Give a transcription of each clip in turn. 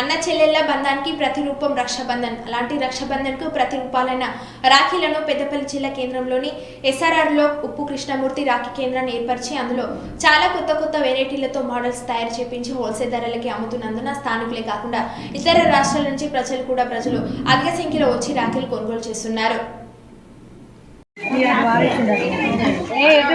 అన్న చెల్లెళ్ళ బంధానికి ప్రతిరూపం రక్షాబంధన్. అలాంటి రక్షాబంధన్కు ప్రతిరూపాలైన రాఖీలను పెద్దపల్లి జిల్లా కేంద్రంలోని ఎస్ఆర్ఆర్లో ఉప్పు కృష్ణమూర్తి రాఖీ కేంద్రాన్ని ఏర్పరిచి అందులో చాలా కొత్త కొత్త వెరైటీలతో మోడల్స్ తయారు చేపించి హోల్సేల్ ధరలకి అమ్ముతున్నందున స్థానికులే కాకుండా ఇతర రాష్ట్రాల నుంచి ప్రజలు కూడా ప్రజలు అధిక సంఖ్యలో వచ్చి రాఖీలు కొనుగోలు చేస్తున్నారు. ఏ ఎటు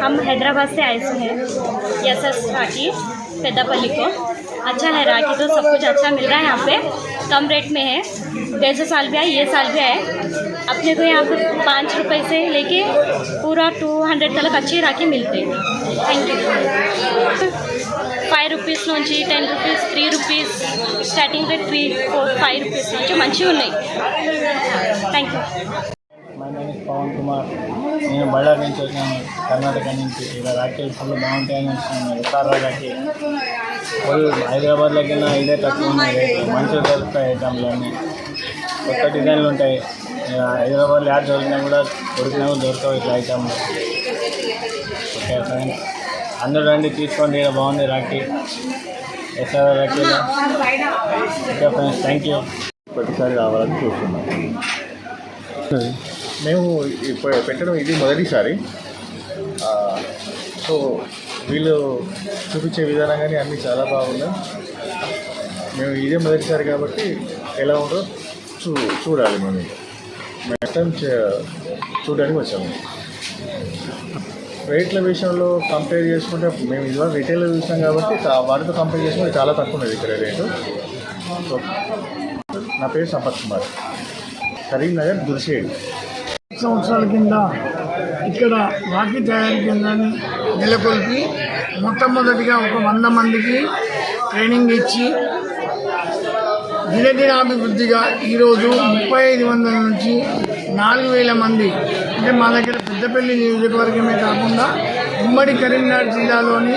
हम हैदराबाद से आए हैं यस एस राखी पेदापल्ली को। अच्छा है राखी तो सब कुछ अच्छा मिल रहा है यहाँ पे। कम रेट में है गैसे साल भी आए ये साल भी आए अपने को यहाँ पे पाँच रुपए से लेके पूरा टू हंड्रेड तक अच्छी राखी मिलते हैं थैंक यू ఫైవ్ రూపీస్ నుంచి ten rupees three rupees starting rate three four five rupees నుంచి మంచిగా ఉన్నాయి thank you my name is Pawan Kumar నేను బళ్ళారి నుంచి వచ్చాను కర్ణాటక నుంచి. ఇలా రాఖీలు ఫుల్ బాగుంటాయని వచ్చినాను. ఎస్ఆర్ఆర్ రాఖీ ఫుల్ హైదరాబాద్లో కింద ఇదే తక్కువ ఉన్నాయి మంచిగా దొరుకుతాయి ఐటమ్లు అన్నీ. కొత్త డిజైన్లు ఉంటాయి. ఇక హైదరాబాద్లో యాడ్ దొరికినా కూడా దొరికినా కూడా దొరకవు ఇట్లా ఐటమ్లు ఓకే ఫ్రెండ్స్ అందరూ రండి తీసుకోండి. ఇలా బాగుంది రాఖీ. ఎస్ఆర్ఆర్ రాఖీలో. ఓకే ఫ్రెండ్స్ థ్యాంక్ యూ ప్రతిసారి రావాలని చూస్తున్నాం మేము పెట్టడం ఇది మొదటిసారి. సో వీళ్ళు చూపించే విధానం కానీ అన్నీ చాలా బాగున్నాయి. మేము ఇదే మొదటిసారి కాబట్టి ఎలా ఉందో చూ చూడాలి మేము మేము టైం చూడడానికి వచ్చాము. రేట్ల విషయంలో కంపేర్ చేసుకుంటే మేము ఇదివరకు రిటైల్లో చూసాం కాబట్టి వాటితో కంపేర్ చేసుకుంటే చాలా తక్కువ ఉన్నది ఇక్కడ రేటు. సో నా పేరు సంపత్ కుమార్. కరీంనగర్ దుర్షేడ్. సంవత్సరాల కింద ఇక్కడ రాఖీ తయారీ కేంద్రాన్ని నెలకొల్పి మొట్టమొదటిగా ఒక వంద మందికి ట్రైనింగ్ ఇచ్చి దినదినాభివృద్ధిగా ఈరోజు ముప్పై ఐదు వందల నుంచి నాలుగు వేల మంది అంటే మా దగ్గర పెద్దపల్లి నియోజకవర్గమే కాకుండా ఉమ్మడి కరీంనగర్ జిల్లాలోని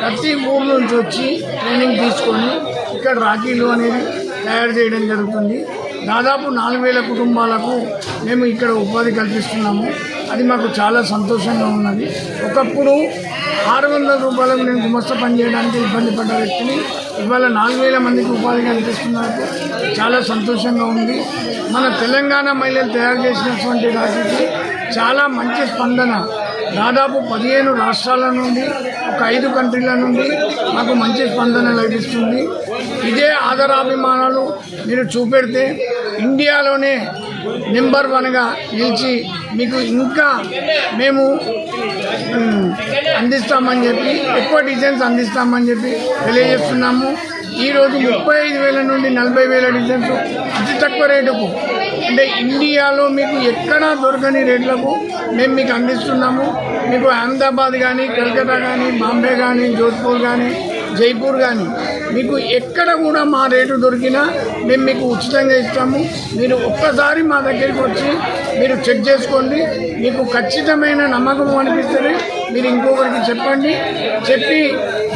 ప్రతి ఊరు నుంచి వచ్చి ట్రైనింగ్ తీసుకొని ఇక్కడ రాఖీలు అనేది తయారు చేయడం జరుగుతుంది. దాదాపు నాలుగు వేల కుటుంబాలకు మేము ఇక్కడ ఉపాధి కల్పిస్తున్నాము. అది మాకు చాలా సంతోషంగా ఉన్నది. ఒకప్పుడు ఆరు వందల రూపాయలకు నేను గుమస్తా పని చేయడానికి ఇబ్బంది పడ్డ వ్యక్తిని ఇవాళ నాలుగు వేల మందికి ఉపాధి కల్పిస్తున్నారు. చాలా సంతోషంగా ఉంది. మన తెలంగాణ మహిళలు తయారు చేసినటువంటి రాఖీకి చాలా మంచి స్పందన. దాదాపు పదిహేను రాష్ట్రాల నుండి ఒక ఐదు కంట్రీల నుండి మాకు మంచి స్పందన లభిస్తుంది. ఇదే ఆదరాభిమానాలు మీరు చూపెడితే ఇండియాలోనే నెంబర్ వన్గా నిలిచి మీకు ఇంకా మేము అందిస్తామని చెప్పి ఎక్కువ డిజైన్స్ అందిస్తామని చెప్పి తెలియజేస్తున్నాము. ఈరోజు ముప్పై ఐదు వేల నుండి నలభై వేల డిజైన్స్ అతి తక్కువ రేటుకు. అంటే ఇండియాలో మీకు ఎక్కడా దొరకని రేట్లకు మేము మీకు అందిస్తున్నాము. మీకు అహ్మదాబాద్ కానీ కలకత్తా కానీ బాంబే కానీ జోధ్పూర్ కానీ జైపూర్ కానీ మీకు ఎక్కడ కూడా మా రేటు దొరికినా మేము మీకు ఉచితంగా ఇస్తాము. మీరు ఒక్కసారి మా దగ్గరికి వచ్చి మీరు చెక్ చేసుకోండి. మీకు ఖచ్చితమైన నమ్మకం అనిపిస్తుంది. మీరు ఇంకొకరికి చెప్పండి. చెప్పి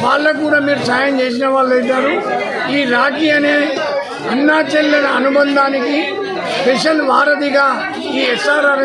వాళ్ళకు కూడా మీరు సాయం చేసిన వాళ్ళు అవుతారు. ఈ రాఖీ అనే అన్నా చెల్లెల అనుబంధానికి స్పెషల్ వారధిగా ఈ ఎస్ఆర్ఆర్